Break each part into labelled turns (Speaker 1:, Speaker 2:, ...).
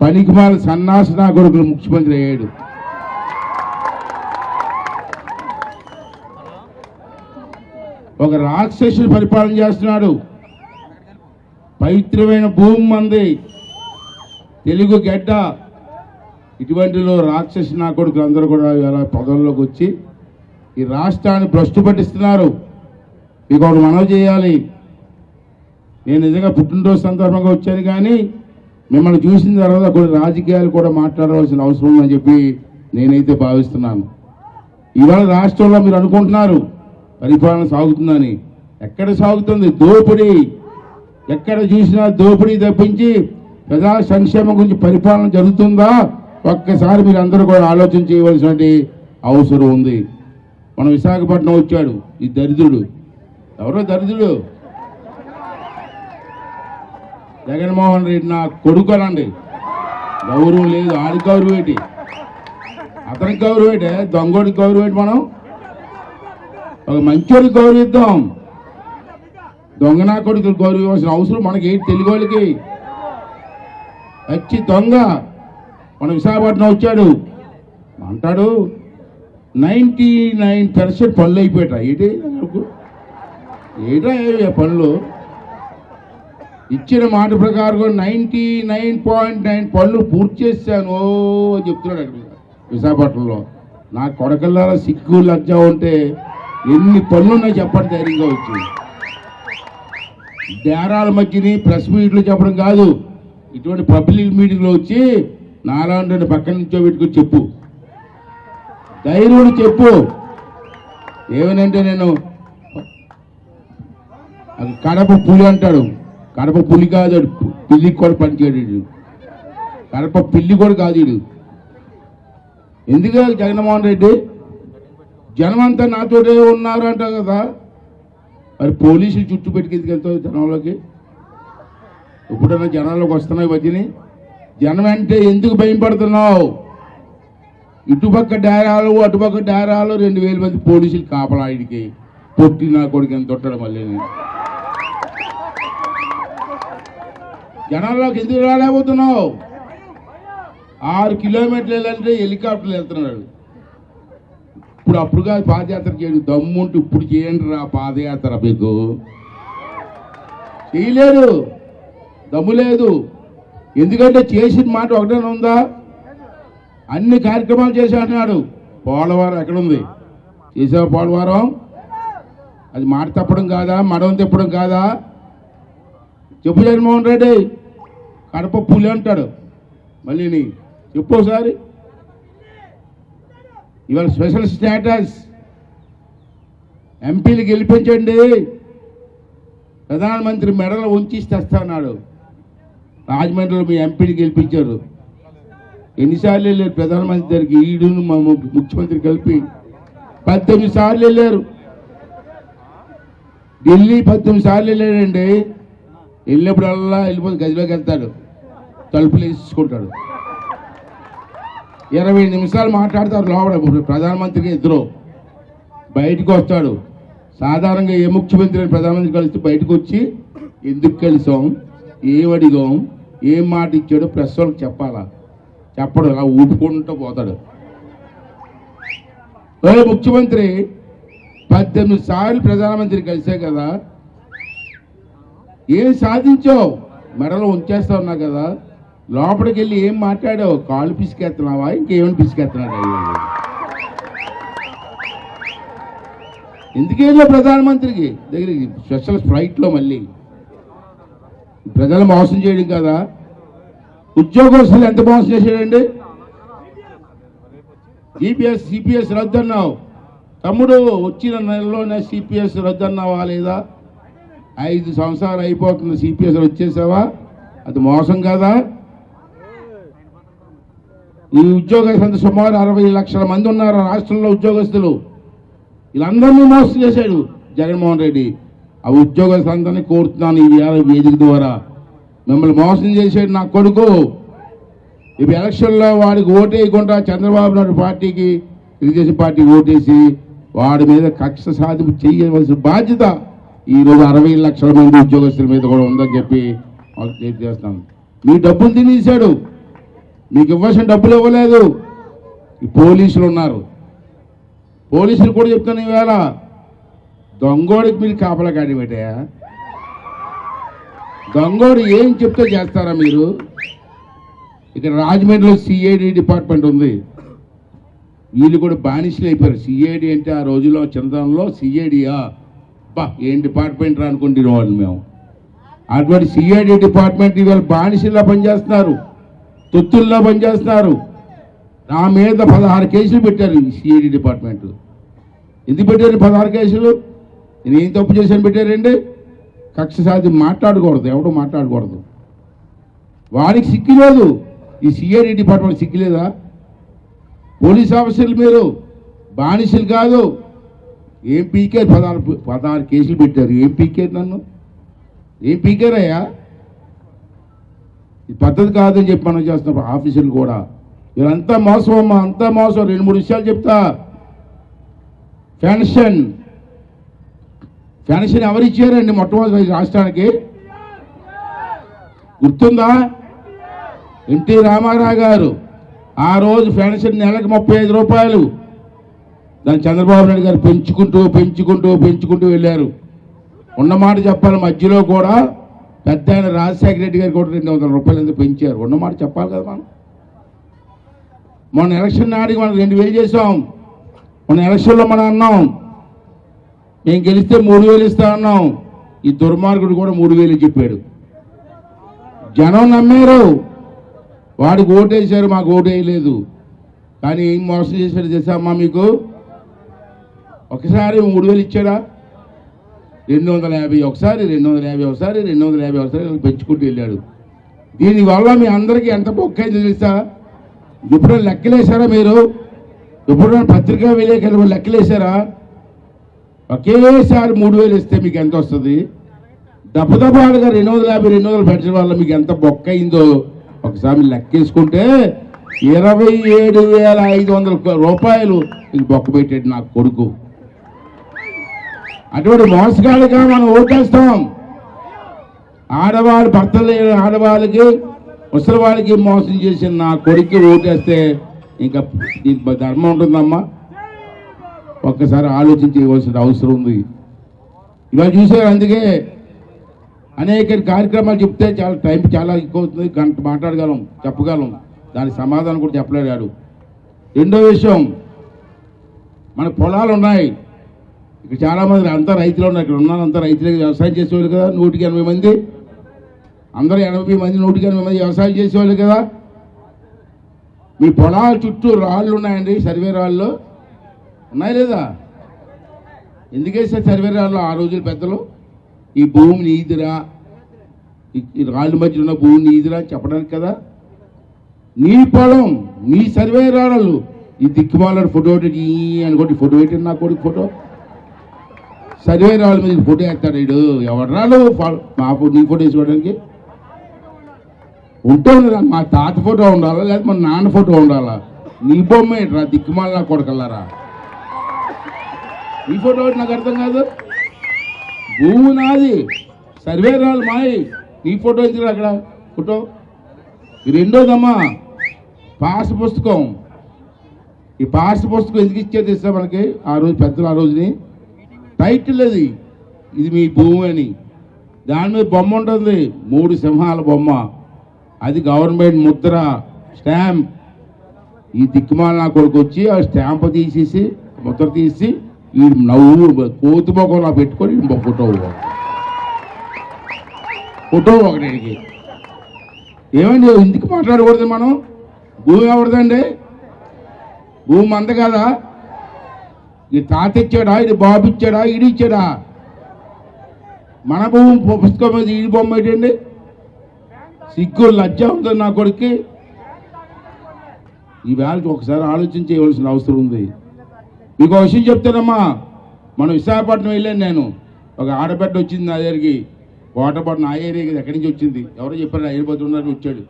Speaker 1: పనికిమాల సన్నాసి నా కొడుకులు ముఖ్యమంత్రి అయ్యాడు. ఒక రాక్షసుడు పరిపాలన చేస్తున్నాడు. పవిత్రమైన భూమి మంది. తెలుగు గడ్డ. ఇటువంటిలో రాక్షసి నా కొడుకులు అందరూ కూడా ఇలా పదవుల్లోకి వచ్చి ఈ రాష్ట్రాన్ని భ్రష్టు పట్టిస్తున్నారు. మీకు ఒకటి మనవి చేయాలి. నేను నిజంగా పుట్టినరోజు సందర్భంగా వచ్చాను కానీ మిమ్మల్ని చూసిన తర్వాత కొన్ని రాజకీయాలు కూడా మాట్లాడవలసిన అవసరం ఉందని చెప్పి నేనైతే భావిస్తున్నాను. ఇవాళ రాష్ట్రంలో మీరు అనుకుంటున్నారు పరిపాలన సాగుతుందని. ఎక్కడ సాగుతుంది? దోపిడీ. ఎక్కడ చూసినా దోపిడీ తప్పించి ప్రజా సంక్షేమం గురించి పరిపాలన జరుగుతుందా? ఒక్కసారి మీరు అందరూ కూడా ఆలోచన చేయవలసినటువంటి అవసరం ఉంది. మనం విశాఖపట్నం వచ్చాడు ఈ దరిద్రుడు. ఎవరో దరిద్రుడు? జగన్మోహన్ రెడ్డి నా కొడుకునండి. గౌరవం లేదు ఆడి గౌరవం ఏంటి? అతనికి గౌరవం ఏంటే? దొంగోడికి గౌరవం ఏంటి మనం? ఒక మంచోడికి గౌరవిద్దాం. దొంగ నా కొడుకు గౌరవించాల్సిన అవసరం మనకి ఏంటి తెలుగు వాళ్ళకి? వచ్చి దొంగ. మన విశాఖపట్నం వచ్చాడు. అంటాడు నైంటీ నైన్ పర్సెంట్ పనులు అయిపోయాట ఏంటి? ఏటా పనులు ఇచ్చిన మాట ప్రకారం నైంటీ నైన్ పాయింట్ నైన్ పనులు పూర్తి చేశాను. ఓ అని చెప్తున్నాడు అక్కడ విశాఖపట్నంలో. నా కొడకల్లారా సిగ్గు లజ్జ ఉంటే ఎన్ని పనులు ఉన్నాయి చెప్పండి ధైర్యంగా వచ్చి. డేరాల మధ్యని ప్రెస్ మీట్లు చెప్పడం కాదు ఇటువంటి పబ్లిక్ మీటింగ్లో వచ్చి నాలాంటి పక్కన నుంచో పెట్టుకుని చెప్పు. ధైర్యం చెప్పు. ఏమనంటే నేను కడప పులి అంటాడు. కడప పులి కాదు పిల్లికి కూడా పనిచేయడు కడప పిల్లి కూడా కాదు వీడు ఎందుకు జగన్మోహన్ రెడ్డి? జనమంతా నాతోటే ఉన్నారు అంట కదా. మరి పోలీసులు చుట్టూ పెట్టుకెందుకు వెళ్తావు జనంలోకి? ఎప్పుడైనా జనాల్లోకి వస్తున్నాయి మధ్యని? జనం అంటే ఎందుకు భయం పడుతున్నావు ఇటుపక్క డేరాలు అటుపక్క డేరాలు రెండు వేల మంది పోలీసులు కాపలా ఆయనకి పొట్టి నా కొడుకు ఎంత తొట్టడం మళ్ళీ జనాల్లోకి ఎందుకు రాలేకపోతున్నావు? ఆరు కిలోమీటర్లు వెళ్ళాలంటే హెలికాప్టర్లు వెళ్తున్నాడు ఇప్పుడు అప్పుడు కాదు పాదయాత్ర చేయడు. ఉంటే ఇప్పుడు చేయండి రా పాదయాత్ర మీకు. చేయలేరు. దమ్ము లేదు. ఎందుకంటే చేసిన మాట ఒకటే ఉందా? అన్ని కార్యక్రమాలు చేసి అంటున్నాడు. పోలవరం ఎక్కడుంది చేసావు పోలవరం? అది మాట తప్పడం కాదా? మడం తిప్పడం కాదా? చెప్పు జగన్మోహన్ రెడ్డి. కడప పులి అంటాడు. మళ్ళీ నీ చెప్పు ఒకసారి. ఇవాళ స్పెషల్ స్టేటస్. ఎంపీలు గెలిపించండి. ప్రధానమంత్రి మెడలో ఉంచి తెస్తాన్నాడు రాజమండ్రిలో మీ ఎంపీని గెలిపించారు. ఎన్నిసార్లు వెళ్ళారు ప్రధానమంత్రి దగ్గరికి? ఈడును మా ముఖ్యమంత్రి కలిపి. పద్దెనిమిది సార్లు వెళ్ళారు. ఢిల్లీ పద్దెనిమిది సార్లు వెళ్ళాడండి. వెళ్ళినప్పుడల్లా వెళ్ళిపోతే గదిలోకి వెళ్తాడు. తలుపులు వేసుకుంటాడు. ఇరవై నిమిషాలు మాట్లాడతారు లోపల. ప్రధానమంత్రికి ఇద్దరు బయటకు వస్తాడు. సాధారణంగా ఏ ముఖ్యమంత్రి ప్రధానమంత్రి కలిసి బయటకు వచ్చి ఎందుకు కలిసాం? ఏం అడిగాం? ఏం మాట ఇచ్చాడో? ప్రెస్ వాళ్ళకి చెప్పాలా? చెప్పడు. అలా ఊపుకుంటూ పోతాడు. ముఖ్యమంత్రి పద్దెనిమిది సార్లు ప్రధానమంత్రి కలిసే కదా. ఏం సాధించావు? మెడలో ఉంచేస్తా ఉన్నా కదా. లోపలికి వెళ్ళి ఏం మాట్లాడావు? కాళ్ళు పిసికెత్తున్నావా ఇంకేమైనా పిసికెత్తున్నాడు ఎందుకేదో ప్రధానమంత్రికి? దగ్గరికి స్పెషల్ ఫ్లైట్లో మళ్ళీ. ప్రజలు మోసం చేయడం కదా. ఉద్యోగస్తులు ఎంత మోసం చేశాడండి? జీపీఎస్ సిపిఎస్ రద్దు అన్నావు తమ్ముడు వచ్చిన నెలలోనే సిపిఎస్ రద్దు అన్నావా లేదా? ఐదు సంవత్సరాలు అయిపోతుంది సిపిఎస్ వచ్చేసావా? అది మోసం కదా? ఈ ఉద్యోగస్తులు సుమారు అరవై లక్షల మంది ఉన్నారు రాష్ట్రంలో ఉద్యోగస్తులు. వీళ్ళందరినీ మోసం చేశాడు జగన్మోహన్ రెడ్డి. ఆ ఉద్యోగస్తులందరినీ కోరుతున్నాను ఈ వేదిక ద్వారా. మిమ్మల్ని మోసం చేశాడు నా కొడుకు. ఇప్పుడు ఎలక్షన్లో వాడికి ఓటేయకుండా చంద్రబాబు నాయుడు పార్టీకి తెలుగుదేశం పార్టీకి ఓటేసి వాడి మీద కక్ష సాధింపు చేయవలసిన బాధ్యత ఈ రోజు అరవై లక్షల మంది ఉద్యోగస్తుల మీద కూడా ఉందని చెప్పి వాళ్ళకి చేస్తాను మీ డబ్బులు తినేసాడు మీకు ఇవ్వాల్సిన డబ్బులు ఇవ్వలేదు. పోలీసులు ఉన్నారు. పోలీసులు కూడా చెప్తాను ఈవేళ దొంగోడికి మీరు కాపలా కాడి పెట్టాయా? దొంగోడు ఏం చెప్తే చేస్తారా మీరు? ఇక్కడ రాజమండ్రిలో సిఐడి డిపార్ట్మెంట్ ఉంది. వీళ్ళు కూడా బానిసలు అయిపోయారు. సిఐడి అంటే ఆ రోజుల్లో చంద్రంలో సిఐడియా అబ్బా ఏం డిపార్ట్మెంట్ రా అనుకుంటున్న వాళ్ళు మేము. అటువంటి సిఐడి డిపార్ట్మెంట్ ఇవాళ బానిసల్లో పనిచేస్తున్నారు. తొత్తుల్లో పనిచేస్తున్నారు. నా మీద పదహారు కేసులు పెట్టారు ఈ సిఐడి డిపార్ట్మెంట్. ఎందుకు పెట్టారు పదహారు కేసులు? నేను ఏం తప్పు చేశాను పెట్టారండి? కక్ష సాధి మాట్లాడకూడదు ఎవడు మాట్లాడకూడదు. వాడికి సిక్కు లేదు ఈ సిఐడి డిపార్ట్మెంట్ సిక్కలేదా పోలీస్ ఆఫీసర్లు మీరు బానిసలు కాదు. ఏం పీకేరు పదహారు పదహారు కేసులు పెట్టారు? ఏం పీకేరు నన్ను? ఏం పీకేరయ్యా? ఇది పద్ధతి కాదని చెప్పి మనం చేస్తున్నప్పుడు ఆఫీసులు కూడా. వీరంతా మోసం అమ్మా అంతా మోసం. రెండు మూడు విషయాలు చెప్తా. పెన్షన్. పెన్షన్ ఎవరు ఇచ్చారండి మొట్టమొదటి రాష్ట్రానికి? గుర్తుందా? ఎన్టీ రామారావు గారు. ఆ రోజు పెన్షన్ నెలకు ముప్పై ఐదు రూపాయలు. దాన్ని చంద్రబాబు నాయుడు గారు పెంచుకుంటూ పెంచుకుంటూ పెంచుకుంటూ వెళ్ళారు. ఉన్నమాట చెప్పాలి మధ్యలో కూడా పెద్ద ఆయన రాజశేఖర రెడ్డి గారు కూడా రెండు వందల రూపాయలు ఎందుకు పెంచారు? ఉన్నమాట చెప్పాలి కదా మనం. మొన్న ఎలక్షన్ నాటికి మనం రెండు వేలు చేసాం మొన్న ఎలక్షన్లో మనం అన్నాం. మేము గెలిస్తే మూడు వేలు ఇస్తా అన్నాం. ఈ దుర్మార్గుడు కూడా మూడు వేలు చెప్పాడు. జనం నమ్మారు. వాడికి ఓటేశారు మాకు ఓటేయలేదు కానీ ఏం మోసం చేశాడు తెలుసా అమ్మా మీకు? ఒకసారి మూడు వేలు ఇచ్చాడా? రెండు వందల యాభై ఒకసారి రెండు వందల యాభై ఒకసారి రెండు వందల యాభై ఒకసారి పెంచుకుంటూ వెళ్ళాడు. దీనివల్ల మీ అందరికీ ఎంత బొక్కైంది తెలుసా? ఇప్పుడు లెక్కలేశారా మీరు? ఇప్పుడు పత్రికా విలేకరులు లెక్కలేశారా? ఒకేసారి మూడు వేలు ఇస్తే మీకు ఎంత వస్తుంది? దపదపాలుగా రెండు వందల యాభై రెండు వందలు పెట్టడం వల్ల మీకు ఎంత బొక్క అయిందో ఒకసారి లెక్కేసుకుంటే ఇరవై ఏడు వేల ఐదు వందల రూపాయలు మీకు బొక్క పెట్టాడు నాకు కొడుకు. అటువంటి మోసగాడిగా మనం ఓటేస్తాం. ఆడవాళ్ళు భర్తలు లేని ఆడవాళ్ళకి ముసలి వాళ్ళకి మోసం చేసిన నా కొడుక్కి ఓటేస్తే ఇంకా దీనికి ధర్మం ఉంటుందమ్మా. ఒక్కసారి ఆలోచించవలసిన అవసరం ఉంది. ఇవాళ చూసారు అందుకే అనేక కార్యక్రమాలు చెప్తే చాలా టైం చాలా ఎక్కువ అవుతుంది. గంట మాట్లాడగలం చెప్పగలం. దానికి సమాధానం కూడా చెప్పలేడాడు రెండో విషయం మన పొలాలు ఉన్నాయి. ఇక్కడ చాలా మంది అంతా రైతులు ఉన్నారు ఇక్కడ ఉన్నారు అంతా రైతులే వ్యవసాయం చేసేవాళ్ళు కదా నూటికి ఎనభై మంది. అందరూ ఎనభై మంది నూటికి ఎనభై మంది వ్యవసాయం చేసేవాళ్ళు కదా. మీ పొలాల చుట్టూ రాళ్ళు ఉన్నాయండి సర్వే రాళ్ళు. ఉన్నాయి లేదా? ఎందుకేసారు సర్వే రాళ్ళు ఆ రోజులు పెద్దలు? ఈ భూమి నీదిరా. ఈ- రాళ్ళ మధ్య ఉన్న భూమి నీదిరా చెప్పడానికి కదా. నీ పొలం నీ సర్వే రాళ్ళు. ఈ దిక్కుమాల ఫోటో పెట్టి ఈ అనుకోండి ఫోటో పెట్టిన నా కొడుకు ఫోటో? సర్వే రాళ్ళ మీద ఫోటో వేస్తాడు వీడు. ఎవరు రాళ్ళు మా ఫోటో నీ ఫోటో వేసుకోవడానికి ఉంటే ఉండదా మా తాత ఫోటో ఉండాలా? లేదా మా నాన్న ఫోటో ఉండాలా? నీ బొమ్మ ఏంట్రా దిక్కుమాల కొడకల్లారా? నీ ఫోటో నాకు అర్థం కాదు. భూమి నాది. సర్వే రాళ్ళు మాయి. నీ ఫోటో ఎందుకు అక్కడ. ఫోటో. ఈ రెండోదమ్మా పాస్ పుస్తకం. ఈ పాస్ పుస్తకం ఎందుకు ఇచ్చేది ఇస్తా మనకి? ఆ రోజు పెద్దలు ఆ రోజుని? టైటిల్ అది. ఇది మీ భూమి అని. దాని మీద బొమ్మ ఉంటుంది. మూడు సింహాల బొమ్మ. అది గవర్నమెంట్ ముద్ర స్టాంప్. ఈ దిక్కుమాల నా కొడుకు వచ్చి ఆ స్టాంప్ తీసేసి ముద్ర తీసి ఈ నవ్వు కోతి మొక్కలా పెట్టుకొని ఇంకో ఫోటో ఫోటో ఒకటికి ఏమండి ఎందుకు మాట్లాడకూడదు మనం? భూమి ఎవరిదండి? భూమి అంత కదా? ఈ తాత ఇచ్చాడా ఇది బాబు ఇచ్చాడా ఇది ఇచ్చాడా మన భూమి పుస్తకం ఇది బొమ్మ ఏంటండి సిగ్గు లజ్జ ఉంది నా కొడుక్కి. ఈ వేళకి ఒకసారి ఆలోచన చేయవలసిన అవసరం ఉంది. మీకు ఒక విషయం చెప్తానమ్మా. మనం విశాఖపట్నం వెళ్ళాను నేను. ఒక ఆడబిడ్డ వచ్చింది నా దగ్గరికి. వాటర్ నా ఏరియా ఎక్కడి నుంచి వచ్చింది? ఎవరో చెప్పారు హైదరాబాద్ ఉన్నారు వచ్చాడు.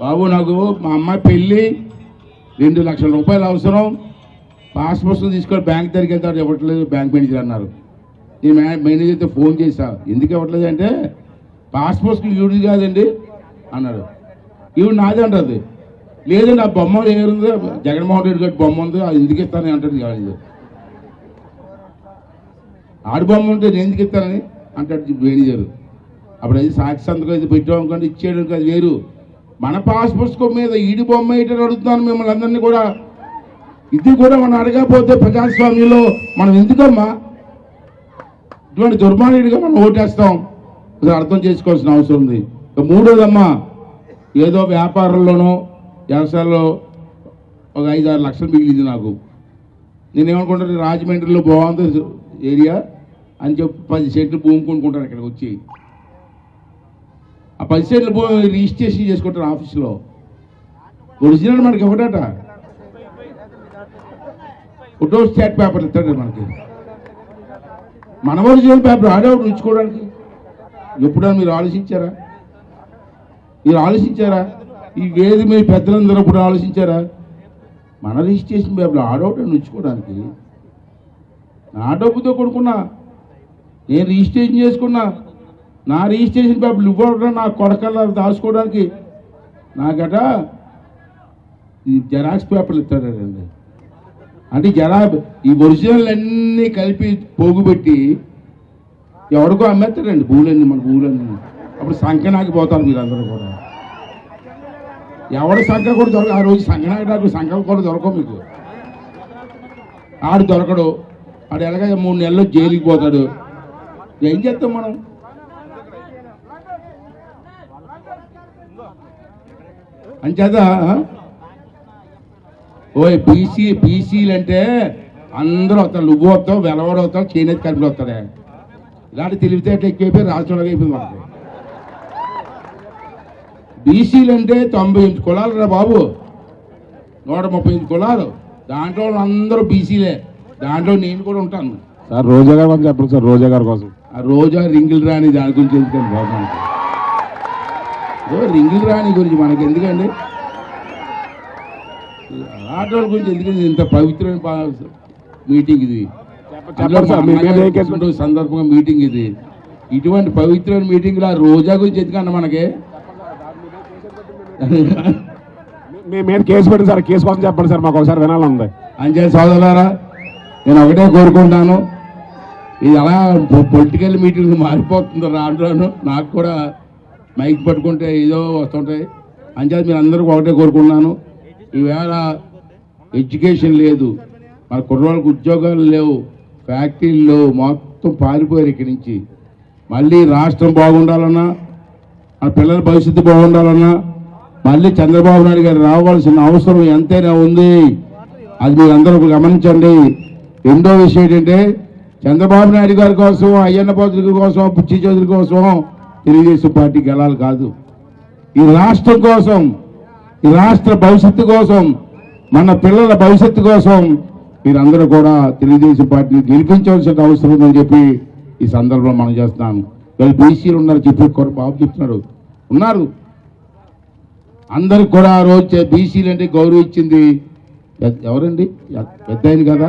Speaker 1: బాబు నాకు మా అమ్మాయి పెళ్ళి రెండు లక్షల రూపాయలు అవసరం. పాస్ పుస్తకం తీసుకొని బ్యాంక్ దగ్గరికి వెళ్తారు. ఇవ్వట్లేదు బ్యాంక్ మేనేజర్ అన్నారు. నేను మేనేజర్తో ఫోన్ చేశా. ఎందుకు ఇవ్వట్లేదు అంటే పాస్ పుస్తకం ఈవిడిది కాదండి అన్నారు ఈవిడ నాది అంటది. లేదండి ఆ బొమ్మ ఏముంది జగన్మోహన్ రెడ్డి గారి బొమ్మ ఉంది. అది ఎందుకు ఇస్తానని అంటాడు కాదు ఆడి బొమ్మ ఉంటే నేను ఎందుకు ఇస్తానని అంటాడు మేనేజర్. అప్పుడు అది సాక్షి సంతకం అయితే పెట్టాం అనుకోండి ఇచ్చేయడం కాదు వేరు. మన పాస్ పుస్తకం మీద ఈడి బొమ్మ ఏంటని అడుగుతున్నాను మిమ్మల్ని అందరినీ కూడా. ఇది కూడా మనం అడగకపోతే ప్రజాస్వామ్యంలో మనం ఎందుకమ్మా? ఇటువంటి దుర్మార్గుడిగా మనం ఓటేస్తాం. ఇది అర్థం చేసుకోవాల్సిన అవసరం ఉంది. ఇక మూడోదమ్మా ఏదో వ్యాపారంలోనో వ్యవసాయంలో ఒక ఐదు ఆరు లక్షలు మిగిలింది నాకు. నేనేమనుకుంటాను రాజమండ్రిలో బాగుంది ఏరియా అని చెప్పి పది సెంట్లు భూమి కొనుక్కుంటాను ఇక్కడికి వచ్చి. ఆ పది సెంట్లు భూమి రిజిస్ట్రేషన్ చేసుకుంటాను ఆఫీస్లో. ఒరిజినల్ మనకి ఒకటట. ఫోటో స్టేట్ పేపర్లు ఇస్తాడు మనకి. మన చేసిన పేపర్ ఆడేవాడు ఉంచుకోవడానికి. ఎప్పుడైనా మీరు ఆలోచించారా? మీరు ఆలోచించారా? ఈ వేది మీ పెద్దలందరూ ఇప్పుడు ఆలోచించారా? మన రిజిస్ట్రేషన్ పేపర్లు ఆడవటం ఉంచుకోవడానికి. నా డబ్బుతో కొనుక్కున్నా నేను రిజిస్ట్రేషన్ చేసుకున్నా నా రిజిస్ట్రేషన్ పేపర్లు ఇవ్వడం నా కొడకల్లా దాచుకోవడానికి నాకట ఈ జెరాక్స్ పేపర్లు ఇస్తాడండి. అంటే జరా ఈ ఒరిజినల్ అన్నీ కలిపి పోగుపెట్టి ఎవరికో అమ్మేస్తారండి భూలన్నీ మన భూలన్నీ అప్పుడు సంఖ్యనాకి పోతారు మీరు కూడా. ఎవరి సంఖ్య కూడా దొరక ఆ రోజు సంఖ్యనాకి నాకు కూడా దొరకవు మీకు. ఆడు దొరకడు. ఆడు ఎలాగ మూడు నెలలు జైలుకి పోతాడు. ఏం చేస్తాం మనం? అంచేత ఓయ్ బీసీ బీసీలు అంటే అందరూ వస్తారు. నువ్వు వస్తావు వెలవడు వస్తావు చేనేత కలిపి వస్తాడే. ఇలాంటి తెలివితేటలు ఎక్కువైపోయి రాష్ట్రంలో అయిపోయింది మనకి బీసీలు అంటే తొంభై ఎనిమిది కులాలు రా బాబు. నూట ముప్పై ఎనిమిది కులాలు. దాంట్లో అందరూ బీసీలే. దాంట్లో నేను కూడా ఉంటాను.
Speaker 2: సార్ రోజా గారు అని చెప్పండి సార్ రోజా గారి కోసం.
Speaker 1: ఆ రోజా రింగులు రాని దాని గురించి ఎందుకండి బాబు రింగులు రాని గురించి మనకి ఎందుకండి? ఆటోల గురించి ఎందుకండి ఇంత పవిత్రమైన మీటింగ్ ఇది? సందర్భంగా మీటింగ్ ఇది. ఇటువంటి పవిత్రమైన మీటింగ్ ఆ రోజా గురించి ఎందుకన్నా మనకి?
Speaker 2: మీ మీద కేసు పెట్టండి సార్ కేసు కోసం చెప్పండి సార్ మాకు ఒకసారి వినాలని ఉంది.
Speaker 1: అంజయ్ సోదరులారా నేను ఒకటే కోరుకుంటాను. ఇది అలా పొలిటికల్ మీటింగ్ మారిపోతుంది రాను నాకు కూడా మైక్ పట్టుకుంటే ఏదో వస్తుంటాయి. అంచేత మీరు అందరికీ ఒకటే కోరుకుంటున్నాను. ఈవేళ ఎడ్యుకేషన్ లేదు. మన కుర్రోళ్ళకి ఉద్యోగాలు లేవు. ఫ్యాక్టరీలు లేవు. మొత్తం పారిపోయారు ఇక్కడి నుంచి. మళ్ళీ రాష్ట్రం బాగుండాలన్నా మన పిల్లల భవిష్యత్తు బాగుండాలన్నా మళ్ళీ చంద్రబాబు నాయుడు గారు రావాల్సిన అవసరం ఎంతైనా ఉంది. అది మీరు అందరూ గమనించండి. రెండో విషయం ఏంటంటే చంద్రబాబు నాయుడు గారి కోసం అయ్యన్న పాత్రిక కోసం పుచ్చి చౌదరి కోసం తెలుగుదేశం పార్టీ గెలాలి కాదు. ఈ రాష్ట్రం కోసం రాష్ట్ర భవిష్యత్తు కోసం మన పిల్లల భవిష్యత్తు కోసం మీరందరూ కూడా తెలుగుదేశం పార్టీని గెలిపించవలసిన అవసరం ఉందని చెప్పి ఈ సందర్భంలో మనం చేస్తున్నాను. వీళ్ళు బీసీలు ఉన్నారు చెప్పి కొర బాబు చెప్తున్నారు ఉన్నారు. అందరికి కూడా ఆ రోజు బీసీలు అంటే గౌరవం ఇచ్చింది. ఎవరండి? పెద్ద కదా.